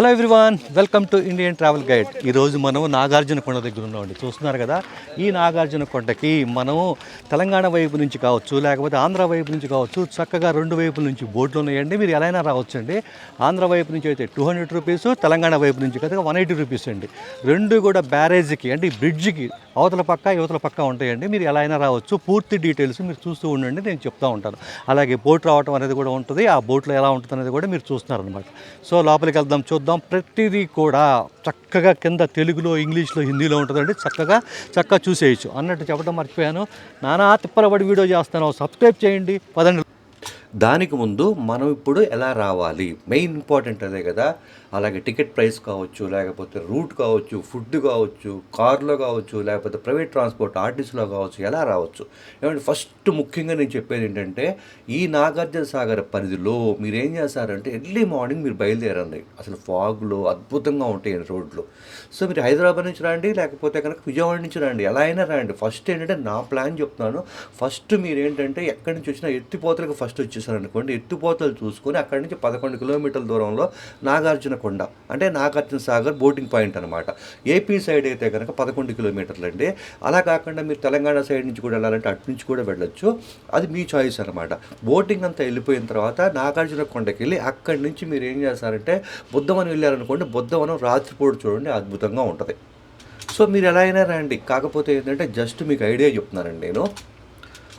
Hello everyone welcome to Indian travel guide. ఈరోజు మనం నాగార్జున కొండ దగ్గర ఉన్నామండి. చూస్తున్నారు కదా ఈ నాగార్జున కొండకి మనము తెలంగాణ వైపు నుంచి కావచ్చు లేకపోతే ఆంధ్ర వైపు నుంచి కావచ్చు చక్కగా రెండు వైపుల నుంచి బోట్లు ఉన్నాయండి. మీరు ఎలా అయినా రావచ్చు అండి ఆంధ్ర వైపు నుంచి అయితే టూ హండ్రెడ్ రూపీస్ తెలంగాణ వైపు నుంచి కదా వన్ ఎయిటీ రూపీస్ అండి. రెండు కూడా బ్యారేజ్కి అంటే బ్రిడ్జ్కి బ్రిడ్జికి అవతల పక్క యువతల పక్క ఉంటాయండి. మీరు ఎలా అయినా రావచ్చు. పూర్తి డీటెయిల్స్ మీరు చూస్తూ ఉండండి నేను చెప్తా ఉంటాను. అలాగే బోట్ రావటం అనేది కూడా ఉంటుంది. ఆ బోట్లో ఎలా ఉంటుంది అనేది కూడా మీరు చూస్తున్నారనమాట సో లోపలికి వెళ్దాం చూద్దాం. ప్రతిదీ కూడా చక్కగా కింద తెలుగులో ఇంగ్లీష్లో హిందీలో ఉంటుందండి. చక్కగా చక్కగా చూసేయచ్చు. అన్నట్టు చెప్పడం మర్చిపోయాను. నానా తిప్పలబడి వీడియో చేస్తాను సబ్స్క్రైబ్ చేయండి. పదండి. దానికి ముందు మనం ఇప్పుడు ఎలా రావాలి? మెయిన్ ఇంపార్టెంట్ అదే కదా. అలాగే టికెట్ ప్రైస్ కావచ్చు లేకపోతే రూట్ కావచ్చు ఫుడ్ కావచ్చు కార్లో కావచ్చు లేకపోతే ప్రైవేట్ ట్రాన్స్పోర్ట్ ఆర్టీసీలో కావచ్చు ఎలా రావచ్చు. ఏమంటే ఫస్ట్ ముఖ్యంగా నేను చెప్పేది ఏంటంటే ఈ నాగార్జున సాగర్ పరిధిలో మీరు ఏం చేస్తారంటే ఎర్లీ మార్నింగ్ మీరు బయలుదేరండి. అసలు ఫాగ్లో అద్భుతంగా ఉంటాయి రోడ్లు. సో మీరు హైదరాబాద్ నుంచి రండి లేకపోతే కనుక విజయవాడ నుంచి రండి ఎలా అయినా రండి. ఫస్ట్ ఏంటంటే నా ప్లాన్ చెప్తున్నాను ఫస్ట్ మీరు ఏంటంటే ఎక్కడి నుంచి వచ్చినా ఎత్తిపోతలకు ఫస్ట్ వచ్చేసారనుకోండి ఎత్తిపోతలు చూసుకొని అక్కడి నుంచి పదకొండు కిలోమీటర్ల దూరంలో నాగార్జున కొండ. అంటే నాగార్జున సాగర్ బోటింగ్ పాయింట్ అనమాట ఏపీ సైడ్ అయితే కనుక పదకొండు కిలోమీటర్లు అండి. అలా కాకుండా మీరు తెలంగాణ సైడ్ నుంచి కూడా వెళ్ళాలంటే అటు నుంచి కూడా వెళ్ళొచ్చు. అది మీ చాయిస్ అనమాట బోటింగ్ అంతా వెళ్ళిపోయిన తర్వాత నాగార్జున కొండకి వెళ్ళి అక్కడి నుంచి మీరు ఏం చేస్తారంటే బుద్ధవనం వెళ్ళారనుకోండి బుద్ధవనం రాత్రిపూట చూడండి అద్భుతంగా ఉంటుంది. సో మీరు ఎలా అయినా రండి. కాకపోతే ఏంటంటే జస్ట్ మీకు ఐడియా చెప్తున్నానండి నేను.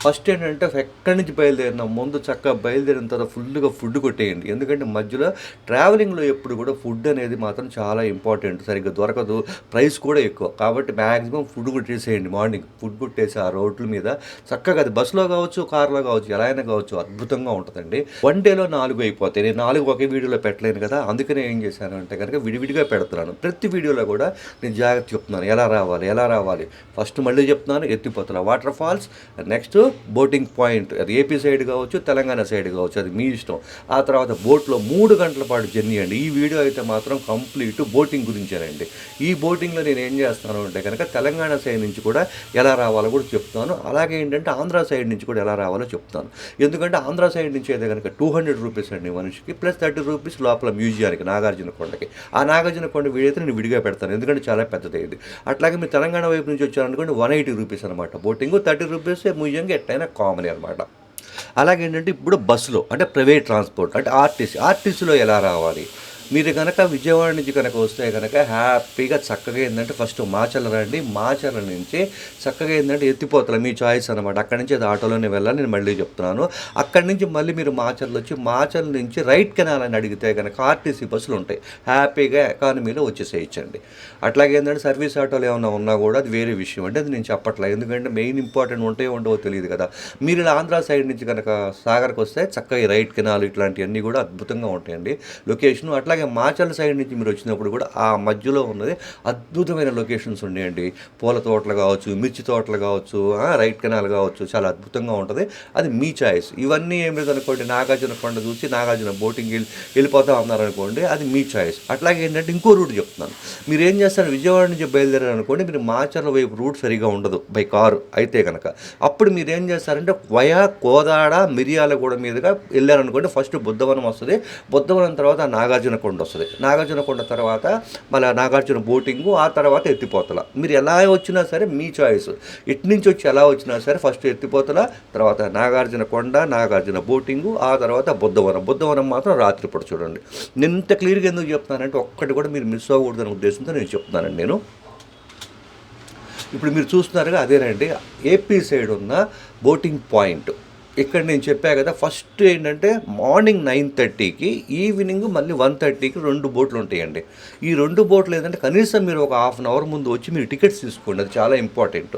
ఫస్ట్ ఏంటంటే ఎక్కడి నుంచి బయలుదేరినా ముందు చక్కగా బయలుదేరిన తర్వాత ఫుల్గా ఫుడ్ కొట్టేయండి. ఎందుకంటే మధ్యలో ట్రావెలింగ్లో ఎప్పుడు కూడా ఫుడ్ అనేది మాత్రం చాలా ఇంపార్టెంట్. సరిగ్గా దొరకదు. ప్రైస్ కూడా ఎక్కువ. కాబట్టి మ్యాక్సిమం ఫుడ్ కొట్టేసేయండి మార్నింగ్. ఫుడ్ కొట్టేసి ఆ రోడ్ల మీద చక్కగా అది బస్సులో కావచ్చు కార్లో కావచ్చు ఎలా అయినా కావచ్చు అద్భుతంగా ఉంటుందండి. వన్ డేలో నాలుగు అయిపోతాయి. నేను నాలుగు ఒకే వీడియోలో పెట్టలేను కదా. అందుకనే ఏం చేశాను అంటే కనుక విడివిడిగా పెడుతున్నాను. ప్రతి వీడియోలో కూడా నేను జాగ్రత్త చెప్తున్నాను. ఎలా రావాలి? ఎలా రావాలి? ఫస్ట్ మళ్ళీ చెప్తున్నాను. ఎత్తిపోతున్నా water falls. Next boating point అది ఏపీ సైడ్ కావచ్చు తెలంగాణ సైడ్ కావచ్చు అది మీ ఇష్టం. ఆ తర్వాత బోట్లో మూడు గంటల పాటు జర్నీ అండి. ఈ వీడియో అయితే మాత్రం కంప్లీట్ బోటింగ్ గురించేనండి. ఈ బోటింగ్లో నేను ఏం చేస్తాను అంటే కనుక తెలంగాణ సైడ్ నుంచి కూడా ఎలా రావాలో కూడా చెప్తాను. అలాగే ఏంటంటే ఆంధ్ర సైడ్ నుంచి కూడా ఎలా రావాలో చెప్తాను. ఎందుకంటే ఆంధ్ర సైడ్ నుంచి అయితే కనుక టూ హండ్రెడ్ రూపీస్ అండి మనిషికి ప్లస్ థర్టీ రూపీస్ లోపల మ్యూజియానికి నాగార్జున కొండకి. ఆ నాగార్జున కొండ వీడియో అయితే నేను విడిగా పెడతాను. ఎందుకంటే చాలా పెద్దది ఇది అట్లాగే మీరు తెలంగాణ వైపు నుంచి వచ్చారనుకోండి వన్ ఎయిటీ రూపీస్ అనమాట బోటింగ్. థర్టీ రూపీస్ మ్యూజియంకి అయినా కామన్ అనమాట అలాగేంటంటే ఇప్పుడు బస్సులో అంటే ప్రైవేట్ ట్రాన్స్పోర్ట్ అంటే ఆర్టీసీ ఆర్టీసీలో ఎలా రావాలి? మీరు కనుక విజయవాడ నుంచి కనుక వస్తే కనుక హ్యాపీగా చక్కగా ఏంటంటే ఫస్ట్ మాచల రండి. మాచల నుంచి చక్కగా ఏంటంటే ఎత్తిపోతల మీ చాయిస్ అనమాట అక్కడి నుంచి అది ఆటోలోనే వెళ్ళాలి. నేను మళ్ళీ చెప్తున్నాను. అక్కడి నుంచి మళ్ళీ మీరు మాచర్లు వచ్చి మాచల నుంచి రైట్ కెనాల్ అని అడిగితే కనుక ఆర్టీసీ బస్సులు ఉంటాయి. హ్యాపీగా ఎకానమీలో వచ్చేసేయచ్చండి. అట్లాగే ఏంటంటే సర్వీస్ ఆటోలు ఏమైనా ఉన్నా కూడా అది వేరే విషయం అంటే అది నేను చెప్పట్లేదు ఎందుకంటే మెయిన్ ఇంపార్టెంట్ ఉంటాయో ఉండవో తెలియదు కదా. మీరు ఇలా ఆంధ్ర సైడ్ నుంచి కనుక సాగర్కి వస్తే చక్కగా రైట్ కెనాల్ ఇట్లాంటివన్నీ కూడా అద్భుతంగా ఉంటాయండి. లొకేషన్ అట్లాగే మాచల్ సైడ్ నుంచి మీరు వచ్చినప్పుడు కూడా ఆ మధ్యలో ఉన్నది అద్భుతమైన లొకేషన్స్ ఉన్నాయండి. పూల తోటలు కావచ్చు మిర్చి తోటలు కావచ్చు రైట్ కెనాల్ కావచ్చు చాలా అద్భుతంగా ఉంటుంది. అది మీ చాయిస్. ఇవన్నీ ఏం లేదు అనుకోండి నాగార్జున కొండ చూసి నాగార్జున బోటింగ్ వెళ్ళి వెళ్ళిపోతా ఉన్నారు అనుకోండి అది మీ చాయిస్. అట్లాగే ఏంటంటే ఇంకో రూట్ చెప్తున్నాను. మీరు ఏం చేస్తారు విజయవాడ నుంచి బయలుదేరారు అనుకోండి మీరు మాచర్ల వైపు రూట్ సరిగా ఉండదు బై కారు. అయితే కనుక అప్పుడు మీరు ఏం చేస్తారంటే వయా కోదాడ మిరియాలగూడ మీదుగా వెళ్ళారనుకోండి ఫస్ట్ బుద్ధవనం వస్తుంది. బుద్ధవనం తర్వాత నాగార్జున కొండ. వస్తుంది నాగార్జున కొండ తర్వాత మళ్ళీ నాగార్జున బోటింగు ఆ తర్వాత ఎత్తిపోతల. మీరు ఎలా వచ్చినా సరే మీ చాయిస్ ఇటు నుంచి వచ్చి ఎలా వచ్చినా సరే ఫస్ట్ ఎత్తిపోతల తర్వాత నాగార్జున కొండ నాగార్జున బోటింగు ఆ తర్వాత బుద్ధవనం. బుద్ధవనం మాత్రం రాత్రిపూట చూడండి. నేను ఇంత క్లియర్గా ఎందుకు చెప్తున్నానంటే ఒక్కటి కూడా మీరు మిస్ అవ్వకూడదనే ఉద్దేశంతో నేను చెప్తున్నానండి నేను. ఇప్పుడు మీరు చూస్తున్నారుగా అదేనండి ఏపీ సైడ్ ఉన్న బోటింగ్ పాయింట్. ఇక్కడ నేను చెప్పా కదా ఫస్ట్ ఏంటంటే మార్నింగ్ నైన్ థర్టీకి ఈవినింగ్ మళ్ళీ వన్ థర్టీకి రెండు బోట్లు ఉంటాయండి. ఈ రెండు బోట్లు ఏంటంటే కనీసం మీరు ఒక హాఫ్ అన్ అవర్ ముందు వచ్చి మీరు టికెట్స్ తీసుకోండి అది చాలా ఇంపార్టెంట్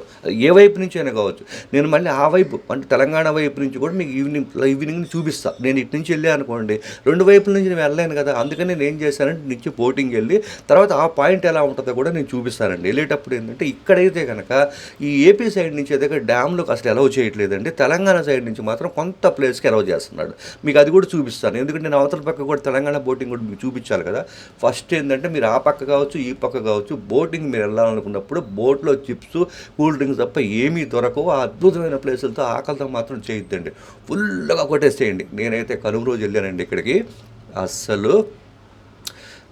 ఏ వైపు నుంచి అయినా కావచ్చు. నేను మళ్ళీ ఆ వైపు అంటే తెలంగాణ వైపు నుంచి కూడా మీకు ఈవినింగ్ ఈవినింగ్ చూపిస్తాను నేను ఇటు నుంచి వెళ్ళి అనుకోండి రెండు వైపుల నుంచి నేను వెళ్ళలేను కదా అందుకని నేను ఏం చేశానంటే నుంచి బోటింగ్ వెళ్ళి తర్వాత ఆ పాయింట్ ఎలా ఉంటుందో కూడా నేను చూపిస్తానండి. వెళ్ళేటప్పుడు ఏంటంటే ఇక్కడైతే కనుక ఈ ఏపీ సైడ్ నుంచి అయితే డ్యామ్లకు అసలు ఎలా చేయట్లేదండి. తెలంగాణ సైడ్ నుంచి మాత్రం కొంత ప్లేస్కి అలౌ చేస్తున్నాడు. మీకు అది కూడా చూపిస్తాను. ఎందుకంటే నేను అవతల పక్క కూడా తెలంగాణ బోటింగ్ కూడా మీకు చూపించాలి కదా. ఫస్ట్ ఏంటంటే మీరు ఆ పక్క కావచ్చు ఈ పక్క కావచ్చు బోటింగ్ మీరు వెళ్ళాలనుకున్నప్పుడు బోట్లో చిప్స్ కూల్ డ్రింక్స్ తప్ప ఏమీ దొరకవు. ఆ అద్భుతమైన ప్లేసులతో ఆకలితో మాత్రం చేయొద్దండి. ఫుల్గా కొట్టేసేయండి. నేనైతే కనుమ రోజు వెళ్ళానండి ఇక్కడికి. అస్సలు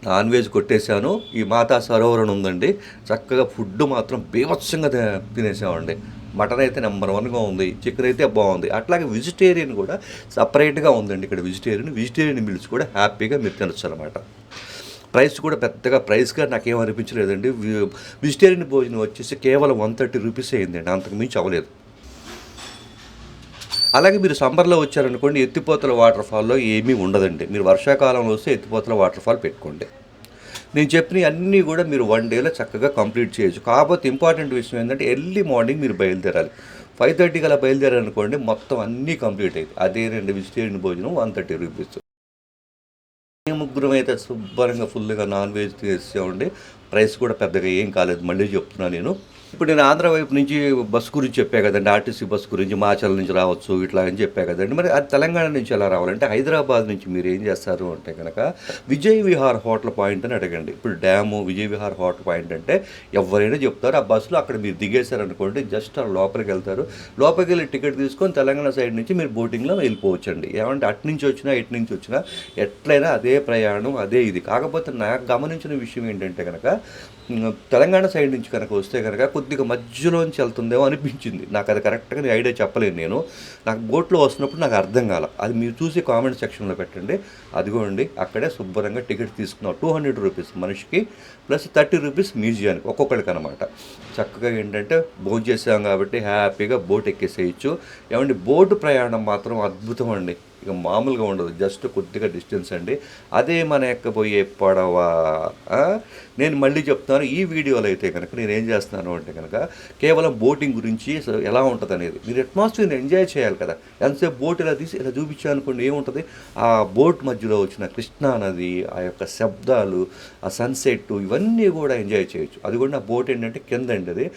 నాన్ వెజ్ కొట్టేశాను. ఈ మాతా సరోవరం ఉందండి. చక్కగా ఫుడ్ మాత్రం బీభత్సంగా తినేసామండి. మటన్ అయితే నెంబర్ వన్గా ఉంది చికెన్ అయితే బాగుంది. అట్లాగే వెజిటేరియన్ కూడా సపరేట్గా ఉందండి ఇక్కడ వెజిటేరియన్ వెజిటేరియన్ మీల్స్ కూడా హ్యాపీగా మీరు తినొచ్చు అనమాట ప్రైస్ కూడా పెద్దగా ప్రైస్గా నాకేం అనిపించలేదండి. వెజిటేరియన్ భోజనం వచ్చేసి కేవలం వన్ థర్టీ రూపీస్ అయిందండి అంతకు మించి అవ్వలేదు. అలాగే మీరు సమ్మర్లో వచ్చారనుకోండి ఎత్తిపోతల వాటర్ ఫాల్లో ఏమీ ఉండదండి. మీరు వర్షాకాలంలో వస్తే ఎత్తిపోతల వాటర్ ఫాల్ పెట్టుకోండి. నేను చెప్పిన అన్నీ కూడా మీరు వన్ డేలో చక్కగా కంప్లీట్ చేయొచ్చు. కాకపోతే ఇంపార్టెంట్ విషయం ఏంటంటే ఎర్లీ మార్నింగ్ మీరు బయలుదేరాలి. ఫైవ్ థర్టీకి అలా బయలుదేరారనుకోండి మొత్తం అన్నీ కంప్లీట్ అయ్యింది రెండు వెజిటేరియన్ భోజనం వన్ థర్టీ రూపీస్ మేము ముగ్గురం అయితే శుభ్రంగా ఫుల్గా నాన్ వెజ్ తీసేసామండి ప్రైస్ కూడా పెద్దగా ఏం కాలేదు. మళ్ళీ చెప్తున్నాను నేను. ఇప్పుడు నేను ఆంధ్ర వైపు నుంచి బస్ గురించి చెప్పా కదండి ఆర్టీసీ బస్ గురించి మాచల్ నుంచి రావచ్చు ఇట్లా అని చెప్పా కదండి. మరి అది తెలంగాణ నుంచి ఎలా రావాలంటే హైదరాబాద్ నుంచి మీరు ఏం చేస్తారు అంటే కనుక విజయ్ విహార్ హోటల్ పాయింట్ అని అడగండి. ఇప్పుడు dam Vijay Vihar hotel point అంటే ఎవరైనా చెప్తారు ఆ బస్సులో అక్కడ మీరు దిగేశారనుకోండి జస్ట్ ఆ లోపలికి వెళ్తారు. లోపలికి వెళ్ళి టికెట్ తీసుకొని తెలంగాణ సైడ్ నుంచి మీరు బోటింగ్లో వెళ్ళిపోవచ్చండి. ఏమంటే అటు నుంచి వచ్చినా ఇటు నుంచి వచ్చినా ఎట్లయినా అదే ప్రయాణం అదే ఇది. కాకపోతే నాకు గమనించిన విషయం ఏంటంటే కనుక తెలంగాణ సైడ్ నుంచి కనుక వస్తే కనుక కొద్దిగా మధ్యలోంచి వెళ్తుందేమో అనిపించింది. నాకు అది కరెక్ట్గా ఐడియా చెప్పలేను నేను. నాకు బోట్లో వస్తున్నప్పుడు నాకు అర్థం కాల. అది మీరు చూసి కామెంట్ సెక్షన్లో పెట్టండి. అదిగోండి అక్కడే శుభ్రంగా టికెట్ తీసుకున్నాం టూ హండ్రెడ్ రూపీస్ మనిషికి ప్లస్ థర్టీ రూపీస్ మ్యూజియానికి ఒక్కొక్కడికి అనమాట చక్కగా ఏంటంటే బోట్ చేసాం కాబట్టి హ్యాపీగా బోట్ ఎక్కేసేయచ్చు. ఏమండి బోటు ప్రయాణం మాత్రం అద్భుతం అండి. ఇక మామూలుగా ఉండదు. జస్ట్ కొద్దిగా డిస్టెన్స్ అండి. అదే మన ఎక్కబోయే పడవ నేను మళ్ళీ చెప్తాను ఈ వీడియోలో అయితే కనుక నేను ఏం చేస్తున్నాను అంటే కనుక కేవలం బోటింగ్ గురించి ఎలా ఉంటుంది అనేది. మీరు అట్మాస్ఫియర్ని ఎంజాయ్ చేయాలి కదా. ఎంతసేపు బోట్ ఇలా తీసి ఇలా చూపించాను అనుకోండి ఏముంటుంది? ఆ బోట్ మధ్యలో వచ్చిన కృష్ణా నది ఆ యొక్క శబ్దాలు ఆ సన్సెట్ ఇవన్నీ కూడా ఎంజాయ్ చేయొచ్చు. అది కూడా నా బోట్ ఏంటంటే కింద అండి అది.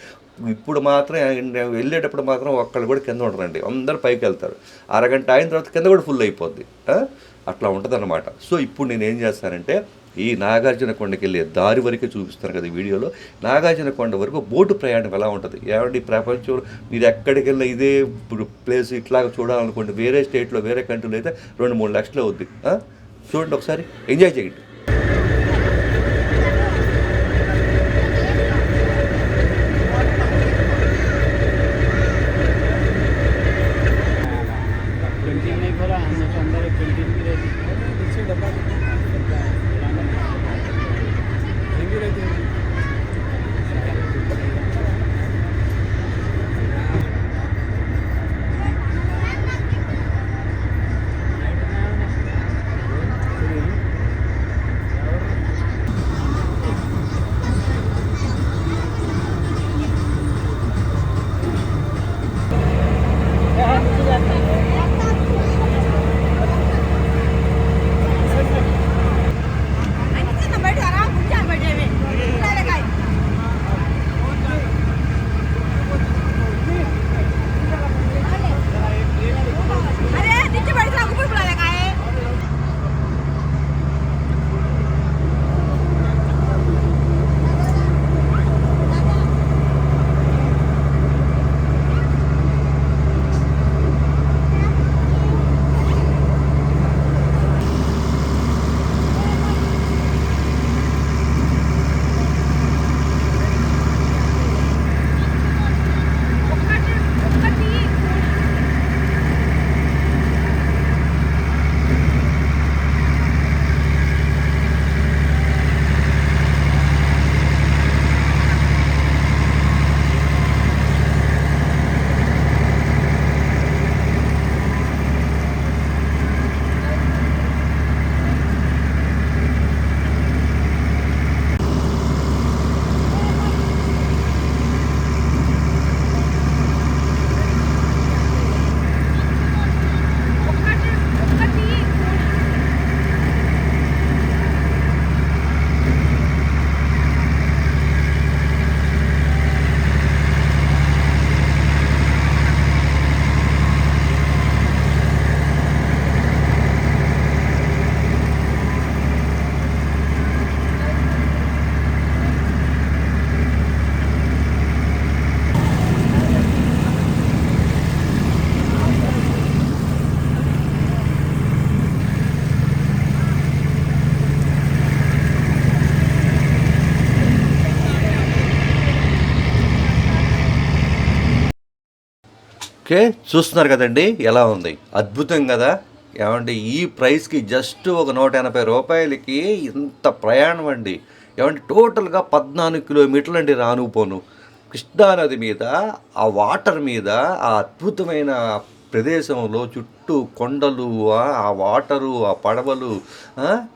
ఇప్పుడు మాత్రం నేను వెళ్ళేటప్పుడు మాత్రం ఒక్కళ్ళు కూడా కింద ఉండరండి. అందరు పైకి వెళ్తారు. అరగంట అయిన తర్వాత కింద కూడా ఫుల్ అయిపోద్ది. అట్లా ఉంటుంది సో ఇప్పుడు నేను ఏం చేస్తానంటే ఈ నాగార్జున కొండకి వెళ్ళే దారి వరకే చూపిస్తాను కదా వీడియోలో. నాగార్జున కొండ వరకు బోటు ప్రయాణం ఎలా ఉంటుంది? ఏమంటే ఈ ప్రపంచంలో మీరు ఎక్కడికి వెళ్ళినా ఇదే ఇప్పుడు ప్లేస్ ఇట్లాగా చూడాలనుకోండి వేరే స్టేట్లో వేరే కంట్రీలో అయితే రెండు మూడు లక్షలు అవుద్ది. చూడండి ఒకసారి. ఎంజాయ్ చేయండి. ఓకే చూస్తున్నారు కదండి ఎలా ఉంది? అద్భుతం కదా? ఏమంటే ఈ ప్రైస్కి జస్ట్ ఒక నూట ఎనభై రూపాయలకి ఇంత ప్రయాణం అండి. ఏమంటే టోటల్గా పద్నాలుగు కిలోమీటర్లు అండి రానుపోను. కృష్ణానది మీద ఆ వాటర్ మీద ఆ అద్భుతమైన ప్రదేశంలో చుట్టూ కొండలు ఆ వాటరు ఆ పడవలు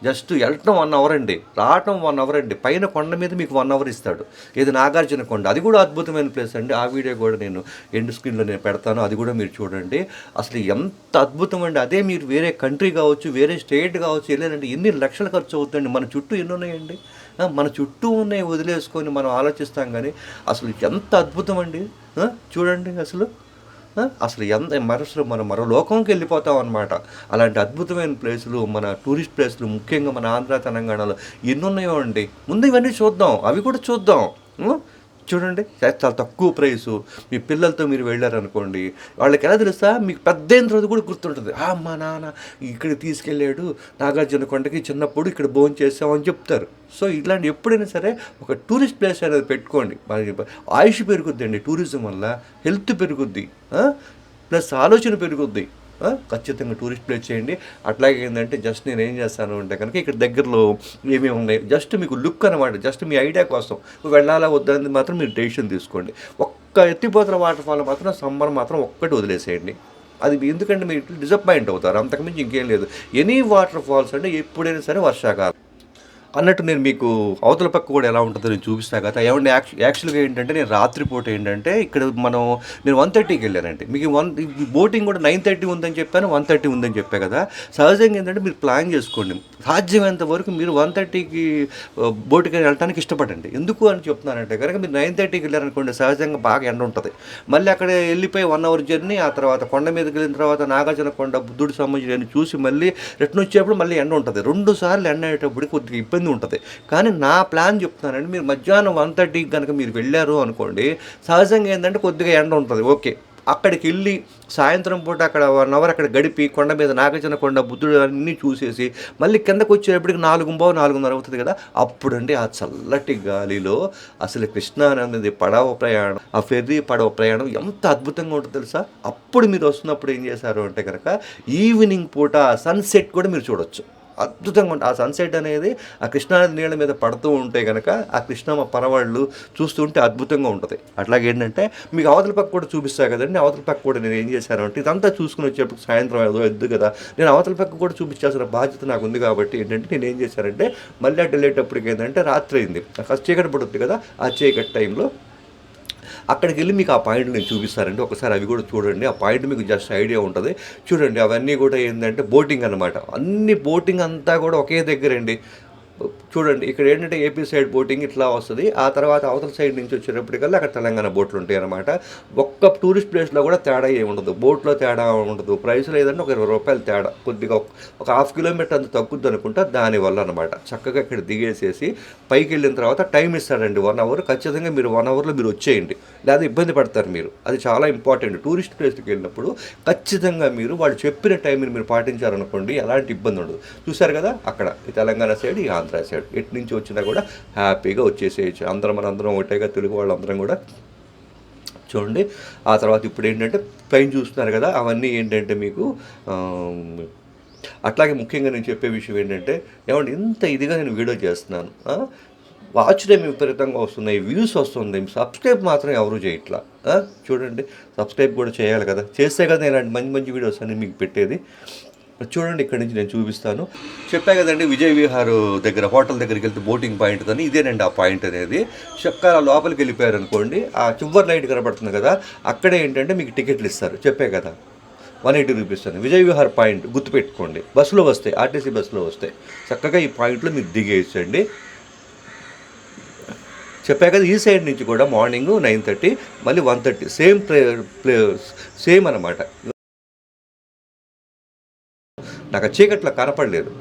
జస్ట్ వెళ్ళటం వన్ అవర్ అండి. రావటం వన్ అవర్ అండి. పైన కొండ మీద మీకు వన్ అవర్ ఇస్తాడు. ఇది నాగార్జున కొండ. అది కూడా అద్భుతమైన ప్లేస్ అండి. ఆ వీడియో కూడా నేను ఎండ్ స్క్రీన్లో నేను పెడతాను. అది కూడా మీరు చూడండి. అసలు ఎంత అద్భుతం అండి. అదే మీరు వేరే కంట్రీ కావచ్చు వేరే స్టేట్ కావచ్చు వెళ్ళారంటే ఎన్ని లక్షలు ఖర్చు అవుతుందండి. మన చుట్టూ ఎన్ని ఉన్నాయండి? మన చుట్టూ ఉన్నాయి వదిలేసుకొని మనం ఆలోచిస్తాం కానీ అసలు ఎంత అద్భుతం అండి. చూడండి అసలు. అసలు ఎంత మనసులో మనం మరో లోకంకి వెళ్ళిపోతాం అనమాట అలాంటి అద్భుతమైన ప్లేసులు మన టూరిస్ట్ ప్లేసులు ముఖ్యంగా మన ఆంధ్ర తెలంగాణలో ఎన్ని ఉన్నాయో అండి? ముందు ఇవన్నీ చూద్దాం. అవి కూడా చూద్దాం. చూడండి. చాలా తక్కువ ప్రైసు. మీ పిల్లలతో మీరు వెళ్ళారనుకోండి వాళ్ళకి ఎలా తెలుసా మీకు పెద్ద అయిన కూడా గుర్తుంటుంది. ఆ మా నాన్న ఇక్కడ తీసుకెళ్ళాడు నాగార్జున కొండకి చిన్నప్పుడు ఇక్కడ భోజనం చేసామని చెప్తారు. సో ఇలాంటి ఎప్పుడైనా సరే ఒక టూరిస్ట్ ప్లేస్ అనేది పెట్టుకోండి. మనకి ఆయుష్ పెరుగుద్ది అండి టూరిజం వల్ల హెల్త్ పెరుగుద్ది ప్లస్ ఆలోచన పెరుగుద్ది. ఖచ్చితంగా టూరిస్ట్ ప్లేస్ చేయండి. అట్లాగే ఏంటంటే జస్ట్ నేను ఏం చేస్తాను అంటే కనుక ఇక్కడ దగ్గరలో ఏమేమి ఉన్నాయి? జస్ట్ మీకు లుక్ అనమాట జస్ట్ మీ ఐడియా కోసం. వెళ్ళాలా వద్దని మాత్రం మీరు డెసిషన్ తీసుకోండి. ఒక్క ఎత్తిపోతల వాటర్ ఫాల్ మాత్రం సమ్మర్ మాత్రం ఒక్కటి వదిలేసేయండి. అది ఎందుకంటే మీరు డిసప్పాయింట్ అవుతారు. అంతకుమించి ఇంకేం లేదు. ఎనీ వాటర్ ఫాల్స్ అంటే ఎప్పుడైనా సరే వర్షాకాలం. అన్నట్టు నేను మీకు అవతల పక్క కూడా ఎలా ఉంటుందో నేను చూపిస్తా కదా. ఏమంటే యాక్చు యాక్చువల్గా ఏంటంటే నేను రాత్రిపూట ఏంటంటే ఇక్కడ మనం నేను వన్ థర్టీకి వెళ్ళానండి. మీకు వన్ బోటింగ్ కూడా నైన్ థర్టీ ఉందని చెప్పాను వన్ థర్టీ ఉందని చెప్పా కదా. సహజంగా ఏంటంటే మీరు ప్లాన్ చేసుకోండి. సాధ్యమైనంత వరకు మీరు వన్ థర్టీకి బోటుకి వెళ్ళడానికి ఇష్టపడండి. ఎందుకు అని చెప్తున్నానంటే కనుక మీరు నైన్ థర్టీకి వెళ్ళారనుకోండి సహజంగా బాగా ఎండ ఉంటుంది. మళ్ళీ అక్కడ వెళ్ళిపోయి వన్ అవర్ జర్నీ ఆ తర్వాత కొండ మీదకి వెళ్ళిన తర్వాత నాగార్జున కొండ బుద్ధుడు సంబంధించి చూసి మళ్ళీ రిటర్న్ వచ్చేప్పుడు మళ్ళీ ఎండ ఉంటుంది. రెండు సార్లు ఎండ అయ్యేటప్పుడు కొద్దిగా ఇబ్బంది ఉంటుంది. కానీ నా ప్లాన్ చెప్తున్నానండి మీరు మధ్యాహ్నం వన్ థర్టీకి కనుక మీరు వెళ్ళారు అనుకోండి సహజంగా ఏంటంటే కొద్దిగా ఎండ ఉంటుంది. ఓకే అక్కడికి వెళ్ళి సాయంత్రం పూట అక్కడ వన్ అవర్ అక్కడ గడిపి కొండ మీద నాగార్జున కొండ బుద్ధుడు అన్నీ చూసేసి మళ్ళీ కిందకు వచ్చేటప్పటికి నాలుగు బావు నాలుగున్నర అవుతుంది కదా అప్పుడండి ఆ చల్లటి గాలిలో అసలు కృష్ణానంది పడవ ప్రయాణం ఆ ఫెర్రీ పడవ ప్రయాణం ఎంత అద్భుతంగా ఉంటుంది తెలుసా? అప్పుడు మీరు వస్తున్నప్పుడు ఏం చేశారు అంటే కనుక ఈవినింగ్ పూట సన్సెట్ కూడా మీరు చూడొచ్చు. అద్భుతంగా ఉంటుంది ఆ సన్సెట్ అనేది ఆ కృష్ణానది నీళ్ళ మీద పడుతూ ఉంటే కనుక ఆ కృష్ణమ్మ పరవాళ్ళు చూస్తుంటే అద్భుతంగా ఉంటుంది. అట్లాగే ఏంటంటే మీకు అవతల పక్క కూడా చూపిస్తా కదండి అవతల పక్క కూడా నేను ఏం చేశాను అంటే ఇదంతా చూసుకుని వచ్చేప్పుడు సాయంత్రం ఏదో ఎద్దు కదా నేను అవతల పక్క కూడా చూపించాల్సిన బాధ్యత నాకు ఉంది కాబట్టి ఏంటంటే నేను ఏం చేశానంటే మళ్ళీ అటు వెళ్ళేటప్పటికి ఏంటంటే రాత్రి అయింది. ఫస్ట్ చీకటి పడుతుంది కదా ఆ చీకటి టైంలో అక్కడికి వెళ్ళి మీకు ఆ పాయింట్ నేను చూపిస్తారండి ఒకసారి అవి కూడా చూడండి. ఆ పాయింట్ మీకు జస్ట్ ఐడియా ఉంటుంది. చూడండి అవన్నీ కూడా ఏంటంటే బోటింగ్ అనమాట అన్ని బోటింగ్ అంతా కూడా ఒకే దగ్గరండి. చూడండి ఇక్కడ ఏంటంటే ఏపీ సైడ్ బోటింగ్ ఇట్లా వస్తుంది. ఆ తర్వాత అవతల సైడ్ నుంచి వచ్చేటప్పటికల్లా అక్కడ తెలంగాణ బోట్లు ఉంటాయి అనమాట ఒక్క టూరిస్ట్ ప్లేస్లో కూడా తేడా ఏమి ఉండదు. బోట్లో తేడా ఉండదు. ప్రైస్ లేదంటే ఒక ఇరవై రూపాయలు తేడా. కొద్దిగా ఒక- హాఫ్ కిలోమీటర్ అంత తగ్గుద్ది అనుకుంటా దానివల్ల అనమాట చక్కగా ఇక్కడ దిగేసేసి పైకి వెళ్ళిన తర్వాత టైం ఇస్తారండి. వన్ అవర్ ఖచ్చితంగా మీరు వన్ అవర్లో మీరు వచ్చేయండి. లేదా ఇబ్బంది పడతారు మీరు. అది చాలా ఇంపార్టెంట్ టూరిస్ట్ ప్లేస్కి వెళ్ళినప్పుడు ఖచ్చితంగా మీరు వాళ్ళు చెప్పిన టైంని మీరు పాటించారనుకోండి ఎలాంటి ఇబ్బంది ఉండదు. చూశారు కదా? అక్కడ ఈ తెలంగాణ సైడ్ ఈ ఆంధ్ర. సైడ్ ఎటు నుంచి వచ్చినా కూడా హ్యాపీగా వచ్చేసేయచ్చు. అందరం మనందరం ఒకటేగా తెలుగు వాళ్ళందరం కూడా. చూడండి ఆ తర్వాత ఇప్పుడు ఏంటంటే పైన చూస్తున్నారు కదా అవన్నీ ఏంటంటే మీకు అట్లాగే ముఖ్యంగా నేను చెప్పే విషయం ఏంటంటే ఏమంటే ఇంత ఇదిగా నేను వీడియో చేస్తున్నాను వాచ్ టైం విపరీతంగా వస్తున్నాయి వ్యూస్ వస్తుంది సబ్స్క్రైబ్ మాత్రం ఎవరు చేయట్లా చూడండి సబ్స్క్రైబ్ కూడా చేయాలి కదా. చేస్తే కదా నేను ఇలాంటి మంచి మంచి వీడియోస్ అన్ని మీకు పెట్టేది. చూడండి ఇక్కడ నుంచి నేను చూపిస్తాను. చెప్పా కదండి విజయ్ విహార్ దగ్గర హోటల్ దగ్గరికి వెళ్తే బోటింగ్ పాయింట్ అని ఇదేనండి ఆ పాయింట్ అనేది. చక్కగా లోపలికి వెళ్ళిపోయారు అనుకోండి ఆ చివరి లైట్ కనబడుతుంది కదా అక్కడే ఏంటంటే మీకు టికెట్లు ఇస్తారు. చెప్పే కదా వన్ ఎయిటీ రూపీస్ అని. విజయ్ విహార్ పాయింట్ గుర్తుపెట్టుకోండి. బస్సులో వస్తాయి ఆర్టీసీ బస్సులో వస్తాయి. చక్కగా ఈ పాయింట్లో మీరు దిగేసండి చెప్పా కదా ఈ సైడ్ నుంచి కూడా మార్నింగ్ నైన్ థర్టీ మళ్ళీ one thirty same play play same అనమాట నాకు ఆ చీకట్లో కనపడలేదు.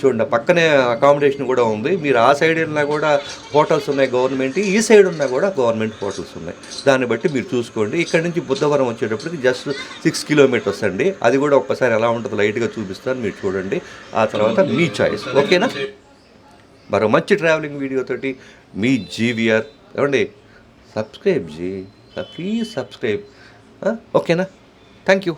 చూడండి పక్కనే అకామిడేషన్ కూడా ఉంది. మీరు ఆ సైడ్ ఉన్నా కూడా హోటల్స్ ఉన్నాయి గవర్నమెంట్ ఈ సైడ్ ఉన్నా కూడా గవర్నమెంట్ హోటల్స్ ఉన్నాయి. దాన్ని బట్టి మీరు చూసుకోండి. ఇక్కడ నుంచి బుద్ధవరం వచ్చేటప్పటికి జస్ట్ సిక్స్ కిలోమీటర్స్ అండి. అది కూడా ఒక్కసారి ఎలా ఉంటుందో లైట్గా చూపిస్తాను. మీరు చూడండి. ఆ తర్వాత మీ చాయిస్ ఓకేనా? మరో మంచి ట్రావెలింగ్ వీడియోతోటి మీ జీవియర్ ఏమండి? Subscribe G. ప్లీజ్ సబ్స్క్రైబ్ ఓకేనా? Thank you